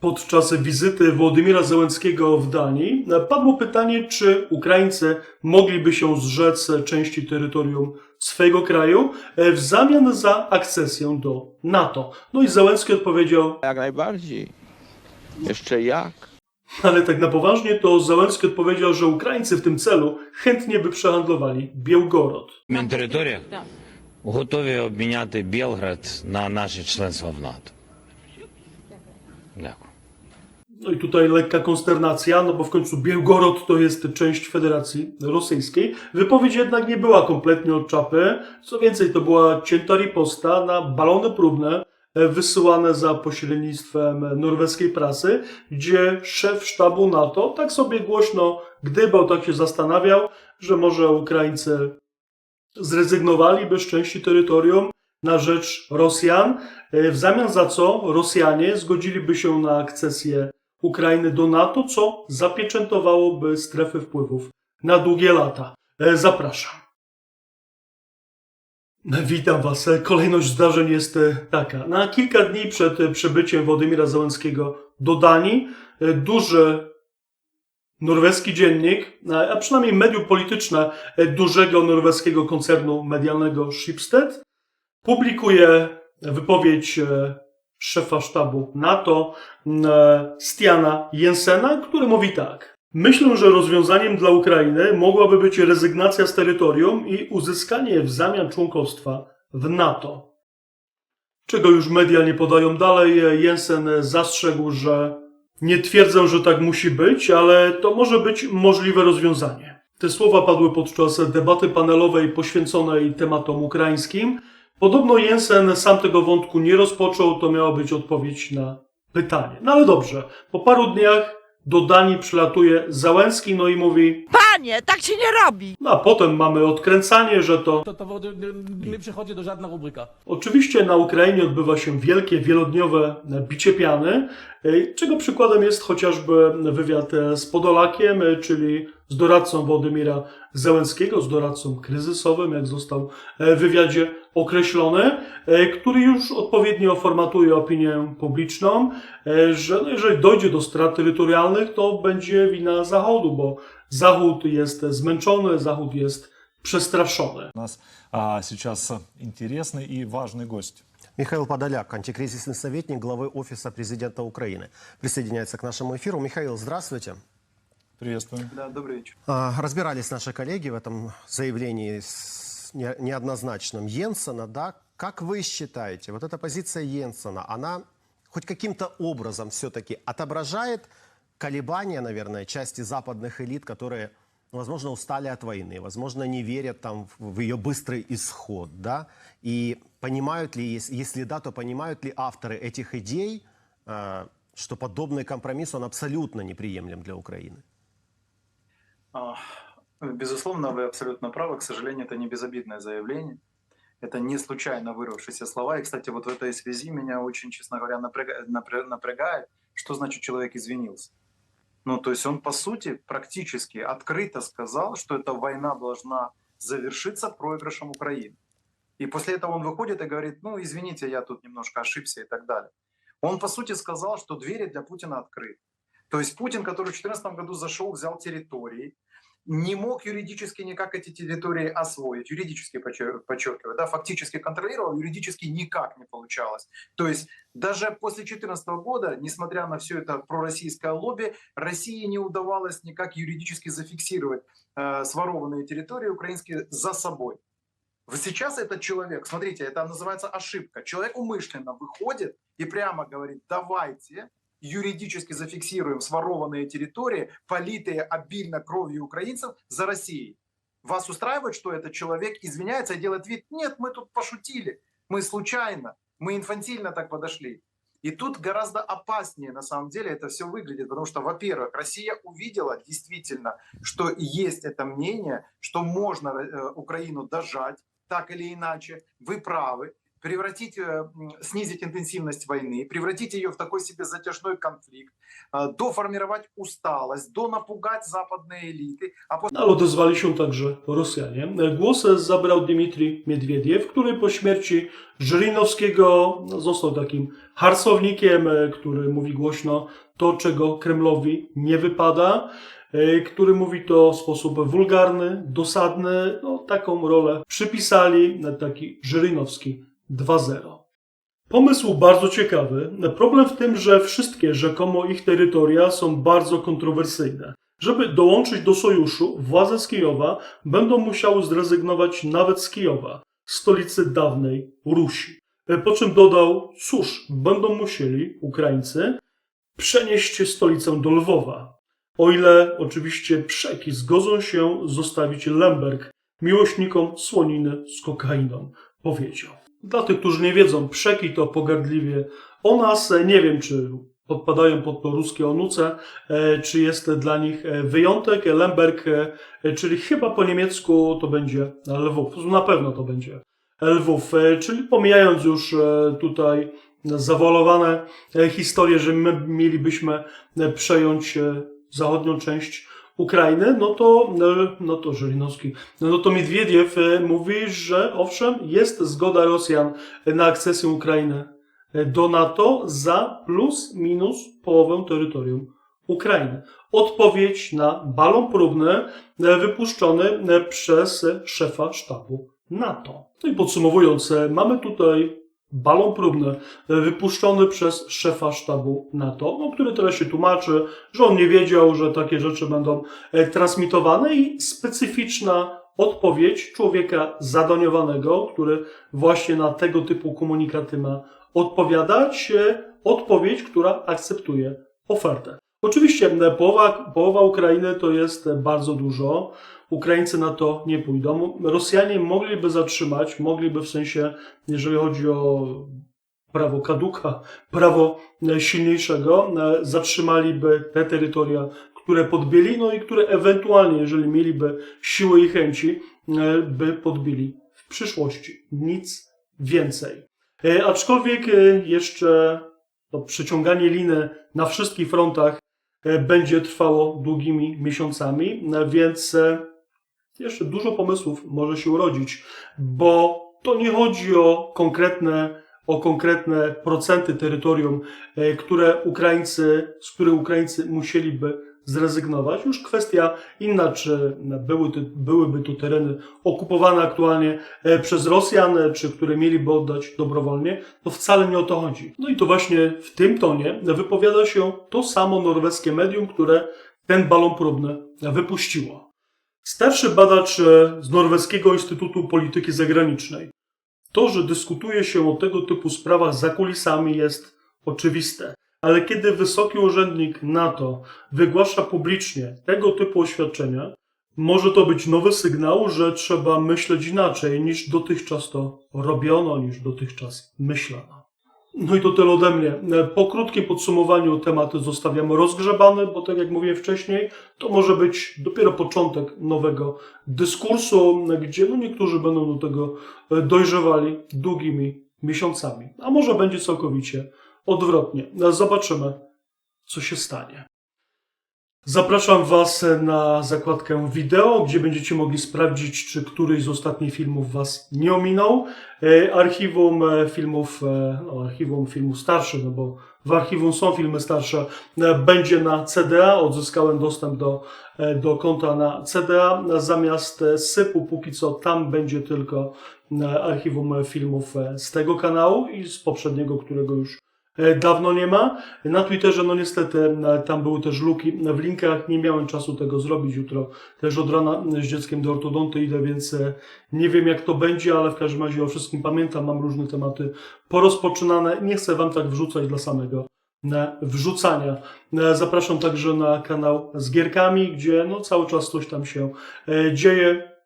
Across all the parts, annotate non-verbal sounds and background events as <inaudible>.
Podczas wizyty Władimira Zełenskiego w Danii padło pytanie, czy Ukraińcy mogliby się zrzec części terytorium swojego kraju e, w zamian za akcesję do NATO. No i Zełenski odpowiedział: Jak najbardziej. Jeszcze jak. Ale tak na poważnie to Załęcki odpowiedział, że Ukraińcy w tym celu chętnie by przehandlowali Białgorod. Na terytoriach gotowi obmieniać Białgorod na nasze czlenstwo w NATO. Dziękuję. No i tutaj lekka konsternacja, no bo w końcu Białgorod to jest część Federacji Rosyjskiej. Wypowiedź jednak nie była kompletnie od czapy. Co więcej, to była cięta riposta na balony próbne e, wysyłane za pośrednictwem norweskiej prasy, gdzie szef sztabu NATO tak sobie głośno gdybał, tak się zastanawiał, że może Ukraińcy zrezygnowaliby z części terytorium na rzecz Rosjan, e, w zamian za co Rosjanie zgodziliby się na akcesję Ukrainy do NATO, co zapieczętowałoby strefy wpływów na długie lata. E, Zapraszam. Witam Was. E, Kolejność zdarzeń jest e, taka. Na kilka dni przed przybyciem Władimira Zełenskiego do Danii, duży norweski dziennik, a przynajmniej medium polityczne dużego norweskiego koncernu medialnego Schibsted, publikuje wypowiedź szefa sztabu NATO e, Stiana Jensena, który mówi tak. Myślę, że rozwiązaniem dla Ukrainy mogłaby być rezygnacja z terytorium i uzyskanie w zamian członkostwa w NATO. Czego już media nie podają dalej, e, Jensen zastrzegł, że nie twierdzę, że tak musi być, ale to może być możliwe rozwiązanie. Te słowa padły podczas debaty panelowej poświęconej tematom ukraińskim. Podobno Jensen sam tego wątku nie rozpoczął, to miała być odpowiedź na pytanie. No ale dobrze, po paru dniach do Danii przylatuje Załęski, no i mówi, Panie, tak się nie robi. no a potem mamy odkręcanie, że to To, to nie, nie przychodzi do żadna rubryka. Oczywiście na Ukrainie odbywa się wielkie, wielodniowe bicie piany, e, czego przykładem jest chociażby wywiad z Podolakiem, e, czyli z doradcą Władimira Zełenskiego, z doradcą kryzysowym, jak został e, w wywiadzie określony, e, który już odpowiednio formatuje opinię publiczną, e, że no, jeżeli dojdzie do strat terytorialnych, to będzie wina Zachodu, bo Zachód jest zmęczony, Zachód jest przestraszony. У нас а, сейчас интересный и важный гость. Михаил Подоляк, антикризисный советник главы Офиса президента Украины, присоединяется к нашему эфиру. Михаил, здравствуйте. Приветствуем. Да, добрый вечер. А, Разбирались наши коллеги в этом заявлении с не- неоднозначном Йенсена. Да? Как вы считаете, вот эта позиция Йенсена, она хоть каким-то образом все-таки отображает колебания, наверное, части западных элит, которые, ну, возможно, устали от войны, возможно, не верят там в ее быстрый исход, да? И понимают ли, ес- если да, то понимают ли авторы этих идей, э, что подобный компромисс, он абсолютно неприемлем для Украины? А, Безусловно, вы абсолютно правы. К сожалению, это не безобидное заявление. Это не случайно вырвавшиеся слова. И, кстати, вот в этой связи меня очень, честно говоря, напряга- напря- напрягает, что значит человек извинился. Ну, то есть он, по сути, практически открыто сказал, что эта война должна завершиться проигрышем Украины. И после этого он выходит и говорит, ну, извините, я тут немножко ошибся и так далее. Он, по сути, сказал, что двери для Путина открыты. То есть Путин, который в 2014 году зашел, взял территории, не мог юридически никак эти территории освоить, юридически подчер- подчеркиваю, да, фактически контролировал, юридически никак не получалось. То есть даже после 2014 года, несмотря на все это пророссийское лобби, России не удавалось никак юридически зафиксировать э, сворованные территории украинские за собой. Сейчас этот человек, смотрите, это называется ошибка. Человек умышленно выходит и прямо говорит, давайте юридически зафиксируем сворованные территории, политые обильно кровью украинцев за Россией. Вас устраивает, что этот человек извиняется и делает вид, нет, мы тут пошутили, мы случайно, мы инфантильно так подошли. И тут гораздо опаснее на самом деле это все выглядит, потому что, во-первых, Россия увидела действительно, что есть это мнение, что можно э, Украину дожать так или иначе. Вы правы. превратить, э, м, снизить интенсивность войны, превратить ее в такой себе затяжной конфликт, э, доформировать усталость, до напугать западные элиты, а после No, ale odezwali się także Rosjanie. Głos zabrał Dmitrij Miedwiediew, który po śmierci Żyrynowskiego no, został takim harsownikiem, e, który mówi głośno to, czego Kremlowi nie wypada, e, który mówi to w sposób wulgarny, dosadny. No, taką rolę przypisali na taki Żyrynowski 2.0. Pomysł bardzo ciekawy. Problem w tym, że wszystkie rzekomo ich terytoria są bardzo kontrowersyjne. Żeby dołączyć do sojuszu, władze z Kijowa będą musiały zrezygnować nawet z Kijowa, stolicy dawnej Rusi. E, Po czym dodał, cóż, będą musieli Ukraińcy przenieść stolicę do Lwowa. O ile oczywiście Przeki zgodzą się zostawić Lemberg miłośnikom słoniny z kokainą, powiedział. Dla tych, którzy nie wiedzą, Przeki to pogardliwie o nas. Nie wiem, czy podpadają pod to ruskie onuce, e, czy jest dla nich e, wyjątek. Lemberg, e, czyli chyba po niemiecku to będzie Lwów. Na pewno to będzie Lwów. Czyli pomijając już tutaj zawolowane historie, że my mielibyśmy przejąć zachodnią część Ukrainy, no to, e, no to Żelinowski, no to Miedwiediew e, mówi, że owszem, jest zgoda Rosjan na akcesję Ukrainy e, do NATO za plus minus połowę terytorium Ukrainy. Odpowiedź na balon próbny wypuszczony przez szefa sztabu NATO. No i podsumowując, mamy tutaj balon próbny e, wypuszczony przez szefa sztabu NATO, no, który teraz się tłumaczy, że on nie wiedział, że takie rzeczy będą e, transmitowane i specyficzna odpowiedź człowieka zadaniowanego, który właśnie na tego typu komunikaty ma odpowiadać, e, odpowiedź, która akceptuje ofertę. Oczywiście połowa, połowa Ukrainy to jest e, bardzo dużo. Ukraińcy na to nie pójdą. Rosjanie mogliby zatrzymać, mogliby w sensie, jeżeli chodzi o prawo kaduka, prawo e, silniejszego, e, zatrzymaliby te terytoria, które podbili, no i które ewentualnie, jeżeli mieliby siły i chęci, by podbili w przyszłości. Nic więcej. Aczkolwiek jeszcze to przeciąganie liny na wszystkich frontach będzie trwało długimi miesiącami, e, więc e, jeszcze dużo pomysłów może się urodzić, bo to nie chodzi o konkretne, o konkretne procenty terytorium, e, które Ukraińcy, z których Ukraińcy musieliby zrezygnować. Już kwestia inna, czy były byłyby to tereny okupowane aktualnie e, przez Rosjan, e, czy które mieliby oddać dobrowolnie, to wcale nie o to chodzi. No i to właśnie w tym tonie wypowiada się to samo norweskie medium, które ten balon próbny wypuściło. Starszy badacz z Norweskiego Instytutu Polityki Zagranicznej. To, że dyskutuje się o tego typu sprawach za kulisami jest oczywiste, ale kiedy wysoki urzędnik NATO wygłasza publicznie tego typu oświadczenia, może to być nowy sygnał, że trzeba myśleć inaczej niż dotychczas to robiono, niż dotychczas myślano. No i to tyle ode mnie. Po krótkim podsumowaniu temat zostawiam rozgrzebany, bo tak jak mówiłem wcześniej, to może być dopiero początek nowego dyskursu, gdzie no niektórzy będą do tego dojrzewali długimi miesiącami. A może będzie całkowicie odwrotnie. Zobaczymy, co się stanie. Zapraszam Was na zakładkę wideo, gdzie będziecie mogli sprawdzić, czy któryś z ostatnich filmów Was nie ominął. E, Archiwum e, filmów, e, no, archiwum filmów starszych, no bo w archiwum są filmy starsze, będzie na CDA. Odzyskałem dostęp do, do konta na CDA. Zamiast sypu, póki co tam będzie tylko archiwum filmów z tego kanału i z poprzedniego, którego już dawno nie ma. Na Twitterze, no niestety, e, tam były też luki w linkach. Nie miałem czasu tego zrobić. Jutro też od rana z dzieckiem do ortodonty idę, więc e, nie wiem jak to będzie, ale w każdym razie o wszystkim pamiętam. Mam różne tematy porozpoczynane. Nie chcę Wam tak wrzucać dla samego e, wrzucania. E, Zapraszam także na kanał z gierkami, gdzie no cały czas coś tam się e, dzieje.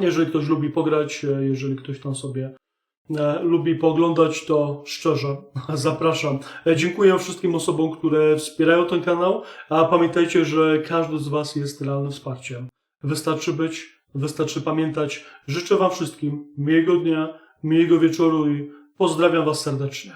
Jeżeli ktoś lubi pograć, e, jeżeli ktoś tam sobie e, lubi pooglądać, to szczerze <laughs> zapraszam. E, Dziękuję wszystkim osobom, które wspierają ten kanał, a pamiętajcie, że każdy z Was jest realnym wsparciem. Wystarczy być, wystarczy pamiętać. Życzę Wam wszystkim miłego dnia, miłego wieczoru i Pozdrawiam Was serdecznie.